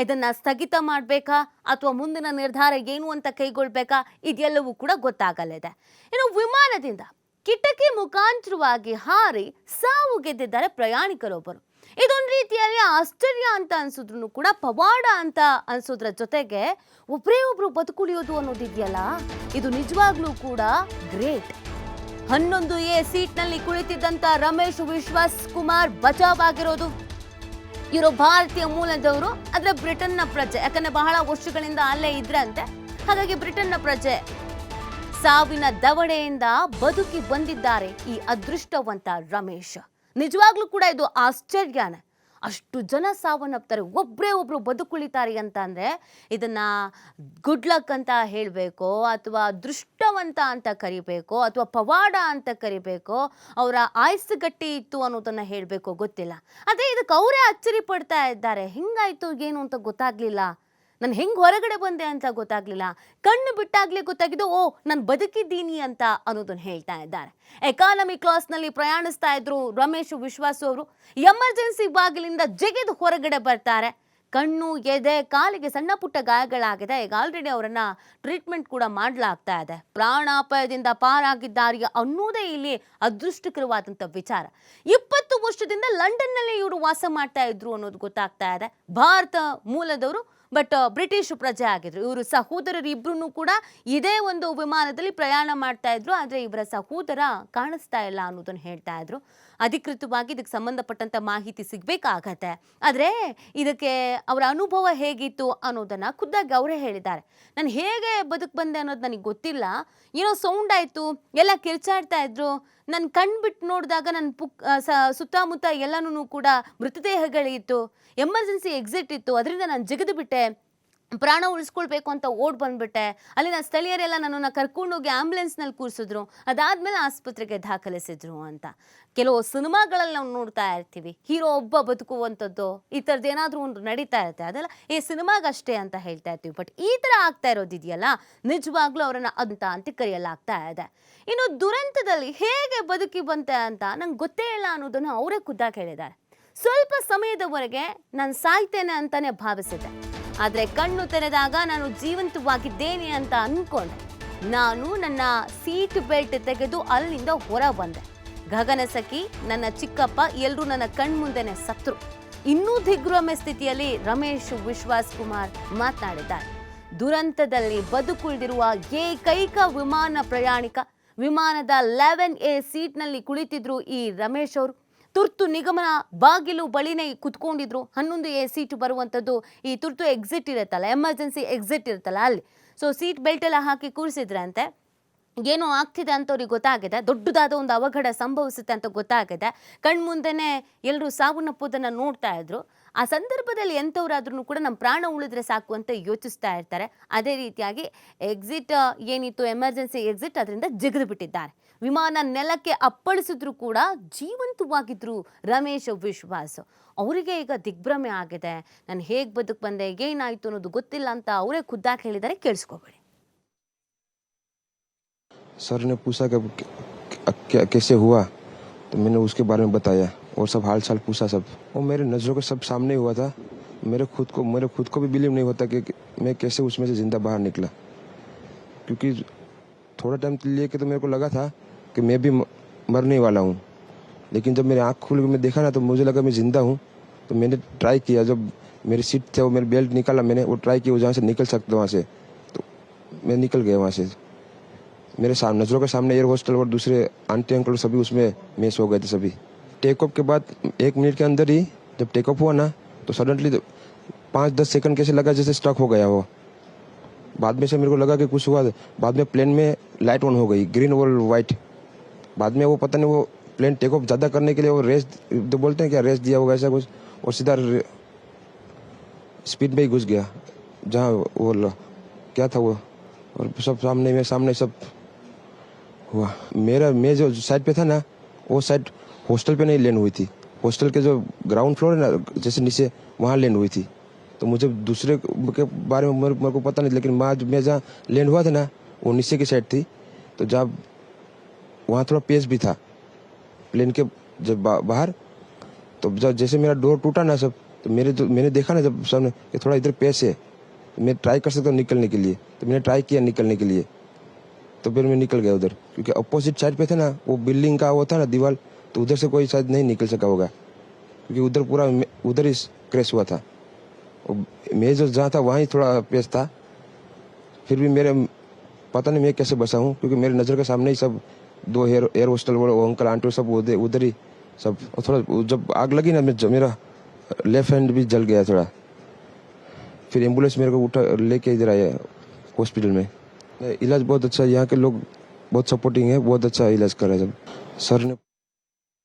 ಇದನ್ನ ಸ್ಥಗಿತ ಮಾಡಬೇಕಾ ಅಥವಾ ಮುಂದಿನ ನಿರ್ಧಾರ ಏನು ಅಂತ ಕೈಗೊಳ್ಬೇಕಾ ಇದೆಲ್ಲವೂ ಕೂಡ ಗೊತ್ತಾಗಲಿದೆ. ಇನ್ನು ವಿಮಾನದಿಂದ ಕಿಟಕಿ ಮುಖಾಂತರವಾಗಿ ಹಾರಿ ಸಾವು ಗೆದ್ದಿದ್ದಾರೆ ಪ್ರಯಾಣಿಕರೊಬ್ಬರು. ಇದೊಂದು ರೀತಿಯಲ್ಲಿ ಆಶ್ಚರ್ಯ ಅಂತ ಅನ್ಸಿದ್ರು ಕೂಡ, ಪವಾಡ ಅಂತ ಅನ್ಸೋದ್ರ ಜೊತೆಗೆ ಒಬ್ಬರೇ ಒಬ್ರು ಬದುಕುಳಿಯೋದು ಅನ್ನೋದಿದೆಯಲ್ಲ, ಇದು ನಿಜವಾಗ್ಲೂ ಕೂಡ ಗ್ರೇಟ್. ಹನ್ನೊಂದು ಎ ಸೀಟ್ನಲ್ಲಿ ಕುಳಿತಿದ್ದಂತ ರಮೇಶ್ ವಿಶ್ವಾಸ್ ಕುಮಾರ್ ಬಚಾವ್ ಆಗಿರೋದು ಇವರು ಭಾರತೀಯ ಮೂಲದವರು ಅಂದ್ರೆ ಬ್ರಿಟನ್ನ ಪ್ರಜೆ. ಯಾಕಂದ್ರೆ ಬಹಳ ವರ್ಷಗಳಿಂದ ಅಲ್ಲೇ ಇದ್ರಂತೆ. ಹಾಗಾಗಿ ಬ್ರಿಟನ್ನ ಪ್ರಜೆ ಸಾವಿನ ದವಡೆಯಿಂದ ಬದುಕಿ ಬಂದಿದ್ದಾರೆ ಈ ಅದೃಷ್ಟವಂತ ರಮೇಶ್. ನಿಜವಾಗ್ಲೂ ಕೂಡ ಇದು ಆಶ್ಚರ್ಯನೇ ಅಷ್ಟು ಜನ ಸಾವನ್ನಪ್ತಾರೆ. ಒಬ್ಬರೇ ಒಬ್ಬರು ಬದುಕುಳಿತಾರೆ ಅಂತ ಅಂದರೆ ಇದನ್ನು ಗುಡ್ ಲಕ್ ಅಂತ ಹೇಳಬೇಕು, ಅಥವಾ ದೃಷ್ಟವಂತ ಅಂತ ಕರಿಬೇಕು, ಅಥವಾ ಪವಾಡ ಅಂತ ಕರಿಬೇಕು, ಅವರ ಆಯಸ್ಸು ಗಟ್ಟಿ ಇತ್ತು ಅನ್ನೋದನ್ನು ಹೇಳಬೇಕು ಗೊತ್ತಿಲ್ಲ. ಆದರೆ ಇದಕ್ಕೆ ಅವರೇ ಅಚ್ಚರಿ ಪಡ್ತಾ ಇದ್ದಾರೆ. ಹಿಂಗಾಯಿತು, ಏನು ಅಂತ ಗೊತ್ತಾಗ್ಲಿಲ್ಲ. ನಾನು ಹೆಂಗೆ ಹೊರಗಡೆ ಬಂದೆ ಅಂತ ಗೊತ್ತಾಗ್ಲಿಲ್ಲ. ಕಣ್ಣು ಬಿಟ್ಟಾಗ್ಲೇ ಗೊತ್ತಾಗಿದ್ದು, ಓ, ನಾನು ಬದುಕಿದ್ದೀನಿ ಅಂತ ಅನ್ನೋದನ್ನು ಹೇಳ್ತಾ ಇದ್ದಾರೆ. ಎಕಾನಮಿ ಕ್ಲಾಸ್ನಲ್ಲಿ ಪ್ರಯಾಣಿಸ್ತಾ ಇದ್ರು ರಮೇಶ್ ವಿಶ್ವಾಸು ಅವರು. ಎಮರ್ಜೆನ್ಸಿ ಬಾಗಿಲಿಂದ ಜಗಿದು ಹೊರಗಡೆ ಬರ್ತಾರೆ. ಕಣ್ಣು, ಎದೆ, ಕಾಲಿಗೆ ಸಣ್ಣ ಪುಟ್ಟ ಗಾಯಗಳಾಗಿದೆ. ಈಗ ಆಲ್ರೆಡಿ ಅವರನ್ನ ಟ್ರೀಟ್ಮೆಂಟ್ ಕೂಡ ಮಾಡಲಾಗ್ತಾ ಇದೆ. ಪ್ರಾಣಾಪಾಯದಿಂದ ಪಾರಾಗಿದ್ದಾರೆ ಅನ್ನೋದೇ ಇಲ್ಲಿ ಅದೃಷ್ಟಕರವಾದಂಥ ವಿಚಾರ. ಇಪ್ಪತ್ತು ವರ್ಷದಿಂದ ಲಂಡನ್ನಲ್ಲಿ ಇವರು ವಾಸ ಮಾಡ್ತಾ ಇದ್ರು ಅನ್ನೋದು ಗೊತ್ತಾಗ್ತಾ ಇದೆ. ಭಾರತ ಮೂಲದವರು ಬಟ್ ಬ್ರಿಟಿಷ್ ಪ್ರಜೆ ಆಗಿದ್ರು. ಇವರು ಸಹೋದರರು ಇಬ್ರು ಕೂಡ ಇದೇ ಒಂದು ವಿಮಾನದಲ್ಲಿ ಪ್ರಯಾಣ ಮಾಡ್ತಾ ಇದ್ರು. ಆದರೆ ಇವರ ಸಹೋದರ ಕಾಣಿಸ್ತಾ ಇಲ್ಲ ಅನ್ನೋದನ್ನು ಹೇಳ್ತಾ ಇದ್ರು. ಅಧಿಕೃತವಾಗಿ ಇದಕ್ಕೆ ಸಂಬಂಧಪಟ್ಟಂತ ಮಾಹಿತಿ ಸಿಗ್ಬೇಕಾಗತ್ತೆ. ಆದರೆ ಇದಕ್ಕೆ ಅವರ ಅನುಭವ ಹೇಗಿತ್ತು ಅನ್ನೋದನ್ನ ಖುದ್ದಾಗಿ ಅವರೇ ಹೇಳಿದ್ದಾರೆ. ನಾನು ಹೇಗೆ ಬದುಕು ಬಂದೆ ಅನ್ನೋದು ನನಗೆ ಗೊತ್ತಿಲ್ಲ. ಏನೋ ಸೌಂಡ್ ಆಯಿತು, ಎಲ್ಲ ಕಿರ್ಚಾಡ್ತಾ ಇದ್ರು. ನನ್ನ ಕಣ್ಣು ಬಿಟ್ಟು ನೋಡಿದಾಗ ನನ್ನ ಪುಕ್ ಸ- ಸುತ್ತಮುತ್ತ ಎಲ್ಲನೂ ಕೂಡ ಮೃತದೇಹಗಳಿತ್ತು. ಎಮರ್ಜೆನ್ಸಿ ಎಕ್ಸಿಟ್ ಇತ್ತು. ಅದರಿಂದ ನಾನು ಜಿಗಿದು ಬಿಟ್ಟೆ. ಪ್ರಾಣ ಉಳಿಸ್ಕೊಳ್ಬೇಕು ಅಂತ ಓಡ್ ಬಂದ್ಬಿಟ್ಟೆ. ಅಲ್ಲಿನ ಸ್ಥಳೀಯರೆಲ್ಲ ನನ್ನನ್ನು ಕರ್ಕೊಂಡೋಗಿ ಆಂಬ್ಯುಲೆನ್ಸ್ನಲ್ಲಿ ಕೂರಿಸಿದ್ರು. ಅದಾದ್ಮೇಲೆ ಆಸ್ಪತ್ರೆಗೆ ದಾಖಲಿಸಿದ್ರು ಅಂತ. ಕೆಲವು ಸಿನಿಮಾಗಳಲ್ಲಿ ನಾವು ನೋಡ್ತಾ ಇರ್ತೀವಿ. ಹೀರೋ ಒಬ್ಬ ಬದುಕುವಂಥದ್ದು, ಈ ಥರದ್ದು ಏನಾದರೂ ಒಂದು ನಡೀತಾ ಇರುತ್ತೆ. ಅದೆಲ್ಲ ಈ ಸಿನಿಮಾಗಷ್ಟೇ ಅಂತ ಹೇಳ್ತಾ ಇರ್ತೀವಿ. ಬಟ್ ಈ ಥರ ಆಗ್ತಾ ಇರೋದಿದೆಯಲ್ಲ, ನಿಜವಾಗ್ಲೂ ಅವರನ್ನು ಅಂತ ಅಂತ ಕರೆಯಲಾಗ್ತಾ ಇದೆ. ಇನ್ನು ದುರಂತದಲ್ಲಿ ಹೇಗೆ ಬದುಕಿ ಬಂತೆ ಅಂತ ನಂಗೆ ಗೊತ್ತೇ ಇಲ್ಲ ಅನ್ನೋದನ್ನು ಅವರೇ ಖುದ್ದಾಗಿ ಹೇಳಿದ್ದಾರೆ. ಸ್ವಲ್ಪ ಸಮಯದವರೆಗೆ ನಾನು ಸಾಯ್ತೇನೆ ಅಂತಲೇ ಭಾವಿಸಿದ್ದೆ. ಆದರೆ ಕಣ್ಣು ತೆರೆದಾಗ ನಾನು ಜೀವಂತವಾಗಿದ್ದೇನೆ ಅಂತ ಅಂದ್ಕೊಂಡೆ ನಾನು ನನ್ನ ಸೀಟ್ ಬೆಲ್ಟ್ ತೆಗೆದು ಅಲ್ಲಿಂದ ಹೊರ ಬಂದೆ ಗಗನಸಖಿ ನನ್ನ ಚಿಕ್ಕಪ್ಪ ಎಲ್ಲರೂ ನನ್ನ ಕಣ್ಮುಂದೆನೆ ಸತ್ರು. ಇನ್ನೂ ದಿಗ್ಭ್ರಮೆ ಸ್ಥಿತಿಯಲ್ಲಿ ರಮೇಶ್ ವಿಶ್ವಾಸ್ ಕುಮಾರ್ ಮಾತನಾಡಿದ್ದಾರೆ. ದುರಂತದಲ್ಲಿ ಬದುಕುಳಿದಿರುವ ಏಕೈಕ ವಿಮಾನ ಪ್ರಯಾಣಿಕ, ವಿಮಾನದ ಲೆವೆನ್ ಎ ಸೀಟ್ನಲ್ಲಿ ಕುಳಿತಿದ್ರು ಈ ರಮೇಶ್ ಅವರು. ತುರ್ತು ನಿಗಮನ ಬಾಗಿಲು ಬಳಿನೇ ಕುತ್ಕೊಂಡಿದ್ರು. ಹನ್ನೊಂದು ಎ ಸೀಟ್ ಬರುವಂಥದ್ದು ಈ ತುರ್ತು ಎಕ್ಸಿಟ್ ಇರುತ್ತಲ್ಲ ಎಮರ್ಜೆನ್ಸಿ ಎಕ್ಸಿಟ್ ಇರುತ್ತಲ್ಲ ಅಲ್ಲಿ. ಸೊ ಸೀಟ್ ಬೆಲ್ಟ್ ಎಲ್ಲ ಹಾಕಿ ಕೂರಿಸಿದ್ರಂತೆ. ಏನೋ ಆಗ್ತಿದೆ ಅಂತ ಅವ್ರಿಗೆ ಗೊತ್ತಾಗಿದೆ. ದೊಡ್ಡದಾದ ಒಂದು ಅವಘಡ ಸಂಭವಿಸುತ್ತೆ ಅಂತ ಗೊತ್ತಾಗಿದೆ. ಕಣ್ಮುಂದೆನೆ ಎಲ್ಲರೂ ಸಾವನ್ನಪ್ಪೋದನ್ನ ನೋಡ್ತಾ ಇದ್ರು. ಆ ಸಂದರ್ಭದಲ್ಲಿ ಎಂಥವ್ರಾದ್ರೂ ಕೂಡ ನಮ್ಮ ಪ್ರಾಣ ಉಳಿದ್ರೆ ಸಾಕು ಅಂತ ಯೋಚಿಸ್ತಾ ಇರ್ತಾರೆ. ಅದೇ ರೀತಿಯಾಗಿ ಎಕ್ಸಿಟ್ ಏನಿತ್ತು ಎಮರ್ಜೆನ್ಸಿ ಎಕ್ಸಿಟ್ ಅದರಿಂದ ಜಿಗಿದು ಬಿಟ್ಟಿದ್ದಾರೆ. ವಿಮಾನ ನೆಲಕ್ಕೆ ಅಪ್ಪಳಿಸಿದ್ರು ಕೂಡ ಜೀವಂತವಾಗಿದ್ರು ರಮೇಶ್ ವಿಶ್ವಾಸ್ ಅವರಿಗೆ ಈಗ ದಿಗ್ಭ್ರಮೆ ಆಗಿದೆ ನಾನು ಹೇಗೆ ಬದುಕು ಬಂದೆ ಏನಾಯ್ತು ಅನ್ನೋದು ಗೊತ್ತಿಲ್ಲ ಅಂತ ಅವರೇ ಖುದ್ದಾಗಿ ಹೇಳಿದ್ದಾರೆ ಕೇಳಿಸ್ಕೋಬೇಡಿ सर ने पूछा कि कि- क्या कैसे हुआ तो मैंने उसके बारे में बताया और सब हाल चाल पूछा सब वो मेरे नज़रों के सब सामने हुआ था मेरे खुद को मेरे खुद को भी बिलीव नहीं होता कि, कि मैं कैसे उसमें से जिंदा बाहर निकला क्योंकि थोड़ा टाइम लिए के तो मेरे को लगा था कि मैं भी मरने वाला हूँ। लेकिन जब मेरी आँख खुल के मैं देखा ना तो मुझे लगा मैं ज़िंदा हूँ। तो मैंने ट्राई किया, जब मेरी सीट थे वो मेरे बेल्ट निकाला, मैंने वो ट्राई किया जहाँ से निकल सकता वहाँ से। तो मैं निकल गया वहाँ से। मेरे सामने नज़रों के सामने एयर हॉस्टल और दूसरे आंटी अंकल सभी उसमें मेस हो गए थे सभी। टेक ऑफ़ के बाद, एक मिनट के अंदर ही जब टेक ऑफ़ हुआ ना तो सडनली पाँच दस सेकंड कैसे लगा जैसे स्टक हो गया वो। बाद में से मेरे को लगा कि कुछ हुआ, बाद में प्लेन में लाइट ऑन हो गई ग्रीन और वाइट बाद में वो पता नहीं वो प्लेन टेक ऑफ़ ज़्यादा करने के लिए वो रेस तो बोलते हैं क्या रेस दिया होगा ऐसा कुछ और सीधा स्पीड में ही घुस गया जहाँ वो क्या था वो और सब सामने में सामने सब हुआ। मेरा मैं जो साइड पे था ना वो साइड हॉस्टल पे नहीं लैंड हुई थी। हॉस्टल के जो ग्राउंड फ्लोर है ना जैसे नीचे वहाँ लैंड हुई थी। तो मुझे दूसरे के बारे में मेरे, को पता नहीं लेकिन वहाँ मैं जहाँ लैंड हुआ था ना वो नीचे की साइड थी। तो जहाँ वहाँ थोड़ा पेस भी था। प्लेन के जब बा, बाहर तो जब जैसे मेरा डोर टूटा ना सब तो मेरे तो मैंने देखा ना जब सामने कि थोड़ा इधर पेश है। तो मैं ट्राई कर सकता हूँ निकलने के लिए तो मैंने ट्राई किया निकलने के लिए। तो फिर मैं निकल गया उधर क्योंकि अपोजिट साइड पे थे ना वो बिल्डिंग का वो था ना दीवार तो उधर से कोई शायद नहीं निकल सका होगा। क्योंकि उधर पूरा उधर ही क्रैश हुआ था। और मैं जो जहाँ था वहाँ ही थोड़ा पेश था। फिर भी मेरे पता नहीं मैं कैसे बसा हूँ क्योंकि मेरे नज़र के सामने ही सब दो एयर एयर होस्टल वो वो अंकल, आंटी सब उधर ही सब। थोड़ा जब आग लगी ना मेरा लेफ़्ट हैंड भी जल गया थोड़ा। फिर एंबुलेंस मेरे को उठा, लेके इधर आया हॉस्पिटल में। इलाज बहुत अच्छा है, यहाँ के लोग बहुत सपोर्टिंग है, बहुत अच्छा इलाज कर रहे हैं सब। सर ने